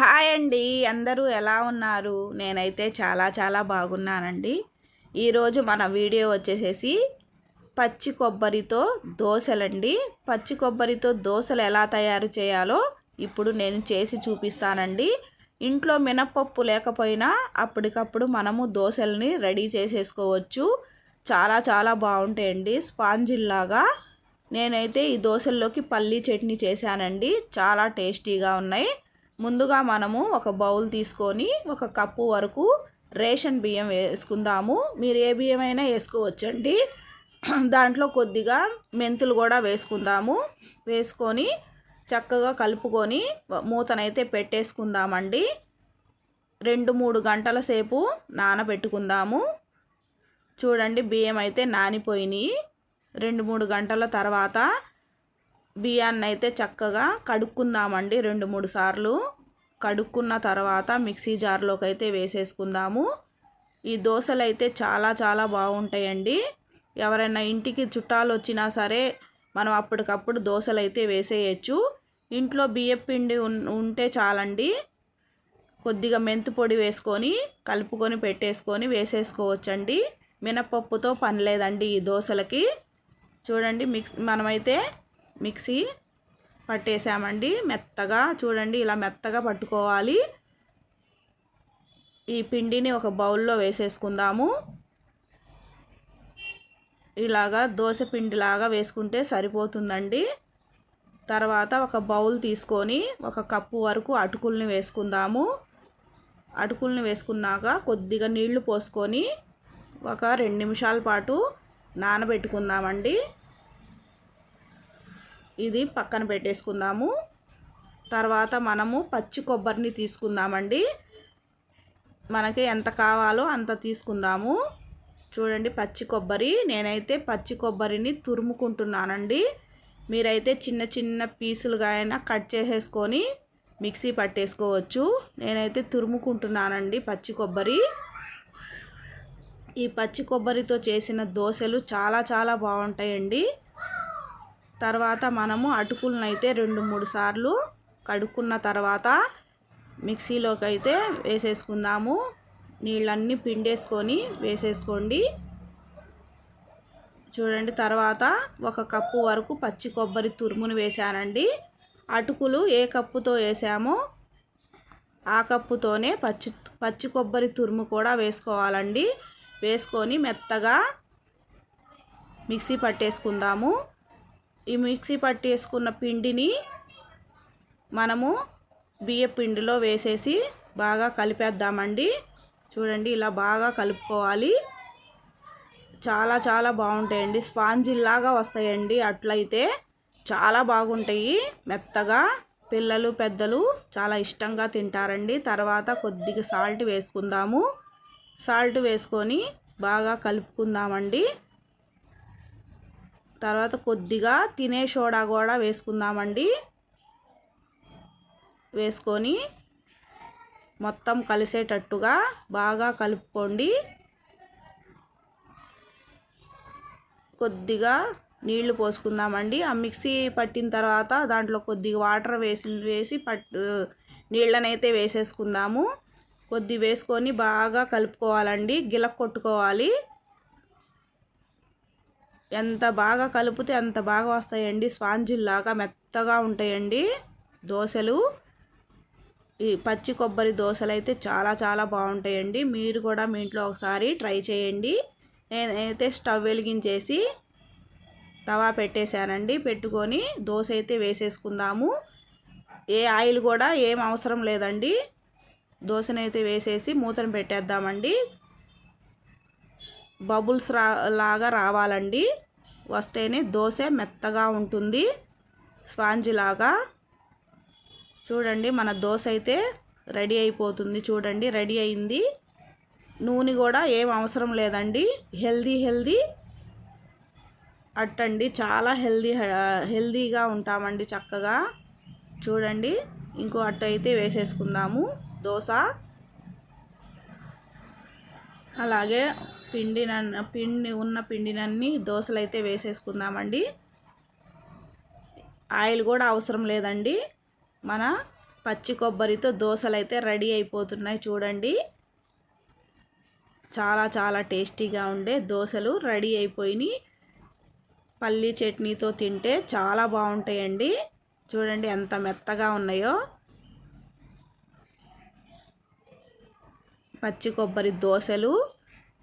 Hi అండి. అందరూ ఎలా ఉన్నారు? నేనైతే చాలా చాలా బాగున్నానండి. ఈరోజు మన వీడియో వచ్చేసేసి పచ్చి కొబ్బరితో దోశలండి. పచ్చి కొబ్బరితో దోశలు ఎలా తయారు చేయాలో ఇప్పుడు నేను చేసి చూపిస్తానండి. ఇంట్లో మినప్పప్పు లేకపోయినా అప్పటికప్పుడు మనము దోశల్ని రెడీ చేసేసుకోవచ్చు. చాలా చాలా బాగుంటాయండి. స్పాంజిల్లాగా నేనైతే ఈ దోశల్లోకి పల్లీ చట్నీ చేశానండి. చాలా టేస్టీగా ఉన్నాయి. ముందుగా మనము ఒక బౌల్ తీసుకొని ఒక కప్పు వరకు రేషన్ బియ్యం వేసుకుందాము. మీరు ఏ బియ్యం అయినా వేసుకోవచ్చండి. దాంట్లో కొద్దిగా మెంతులు కూడా వేసుకుందాము. వేసుకొని చక్కగా కలుపుకొని మూతనైతే పెట్టేసుకుందామండి. రెండు మూడు గంటల సేపు నానబెట్టుకుందాము. చూడండి బియ్యం అయితే నానిపోయినాయి. రెండు మూడు గంటల తర్వాత బియ్యాన్ని అయితే చక్కగా కడుక్కుందామండి రెండు మూడు సార్లు. కడుక్కున్న తర్వాత మిక్సీ జార్లోకి అయితే వేసేసుకుందాము. ఈ దోశలు అయితే చాలా చాలా బాగుంటాయండి. ఎవరైనా ఇంటికి చుట్టాలు వచ్చినా సరే మనం అప్పటికప్పుడు దోశలు అయితే వేసేయచ్చు. ఇంట్లో బియ్యం పిండి ఉంటే చాలండి. కొద్దిగా మెంతు పొడి వేసుకొని కలుపుకొని పెట్టేసుకొని వేసేసుకోవచ్చండి. మినపప్పుతో పని లేదండి ఈ దోశలకి. చూడండి మిక్స్ మనమైతే మిక్సీ పట్టేసామండి. మెత్తగా చూడండి ఇలా మెత్తగా పట్టుకోవాలి. ఈ పిండిని ఒక బౌల్లో వేసేసుకుందాము. ఇలాగా దోశ పిండిలాగా వేసుకుంటే సరిపోతుందండి. తర్వాత ఒక బౌల్ తీసుకొని ఒక కప్పు వరకు అటుకుల్ని వేసుకుందాము. అటుకుల్ని వేసుకున్నాక కొద్దిగా నీళ్ళు పోసుకొని ఒక రెండు నిమిషాల పాటు నానబెట్టుకుందామండి. ఇది పక్కన పెట్టేసుకుందాము. తర్వాత మనము పచ్చి కొబ్బరిని తీసుకుందామండి. మనకి ఎంత కావాలో అంత తీసుకుందాము. చూడండి పచ్చి కొబ్బరి. నేనైతే పచ్చి కొబ్బరిని తురుముకుంటున్నానండి. మీరైతే చిన్న చిన్న పీసులుగా అయినా కట్ చేసేసుకొని మిక్సీ పట్టేసుకోవచ్చు. నేనైతే తురుముకుంటున్నానండి పచ్చి కొబ్బరి. ఈ పచ్చి కొబ్బరితో చేసిన దోశలు చాలా చాలా బాగుంటాయండి. తర్వాత మనము అటుకులను అయితే రెండు మూడు సార్లు కడుక్కున్న తర్వాత మిక్సీలోకి అయితే వేసేసుకుందాము. నీళ్ళన్నీ పిండేసుకొని వేసేసుకోండి. చూడండి తర్వాత ఒక కప్పు వరకు పచ్చి కొబ్బరి తురుమును వేసానండి అటుకులు ఏ కప్పుతో వేసామో ఆ కప్పుతోనే పచ్చి పచ్చి కొబ్బరి తురుము కూడా వేసుకోవాలండి. వేసుకొని మెత్తగా మిక్సీ పట్టేసుకుందాము. ఈ మిక్సీ పట్టేసుకున్న పిండిని మనము బియ్య పిండిలో వేసేసి బాగా కలిపేద్దామండి. చూడండి ఇలా బాగా కలుపుకోవాలి. చాలా చాలా బాగుంటాయండి. స్పాంజిల్లాగా వస్తాయండి. అట్లయితే చాలా బాగుంటాయి. మెత్తగా పిల్లలు పెద్దలు చాలా ఇష్టంగా తింటారండి. తర్వాత కొద్దిగా సాల్ట్ వేసుకుందాము. సాల్ట్ వేసుకొని బాగా కలుపుకుందామండి. తర్వాత కొద్దిగా తినే సోడా కూడా వేసుకుందామండి. వేసుకొని మొత్తం కలిసేటట్టుగా బాగా కలుపుకోండి. కొద్దిగా నీళ్ళు పోసుకుందామండి. ఆ మిక్సీ పట్టిన తర్వాత దాంట్లో కొద్దిగా వాటర్ వేసి వేసి పట్టు నీళ్ళనైతే వేసేసుకుందాము. కొద్ది వేసుకొని బాగా కలుపుకోవాలండి. గిలక్ కొట్టుకోవాలి. ఎంత బాగా కలిపితే అంత బాగా వస్తాయండి. స్పాంజిల్లాగా మెత్తగా ఉంటాయండి దోశలు. ఈ పచ్చి కొబ్బరి దోశలు అయితే చాలా చాలా బాగుంటాయండి. మీరు కూడా మీ ఇంట్లో ఒకసారి ట్రై చేయండి. నేనైతే స్టవ్ వెలిగించేసి తవా పెట్టేశానండి. పెట్టుకొని దోశ అయితే వేసేసుకుందాము. ఏ ఆయిల్ కూడా ఏం అవసరం లేదండి. దోశనైతే వేసేసి మూతను పెట్టేద్దామండి. బబుల్స్ రా లాగా రావాలండి. వస్తేనే దోశ మెత్తగా ఉంటుంది. స్పాంజ్ లాగా. చూడండి మన దోశ అయితే రెడీ అయిపోతుంది. చూడండి రెడీ అయింది. నూనె కూడా ఏం అవసరం లేదండి. Healthy healthy. అట్టండి చాలా హెల్దీ హెల్దీగా ఉంటామండి చక్కగా. చూడండి ఇంకో అట్ట అయితే వేసేసుకుందాము దోశ. అలాగే పిండి పిండి ఉన్న పిండినన్నీ దోశలు అయితే వేసేసుకుందామండి. ఆయిల్ కూడా అవసరం లేదండి. మన పచ్చి కొబ్బరితో దోశలు అయితే రెడీ అయిపోతున్నాయి చూడండి. చాలా చాలా టేస్టీగా ఉండే దోశలు రెడీ అయిపోయినాయి. పల్లీ చట్నీతో తింటే చాలా బాగుంటాయండి. చూడండి ఎంత మెత్తగా ఉన్నాయో. పచ్చి కొబ్బరి దోశలు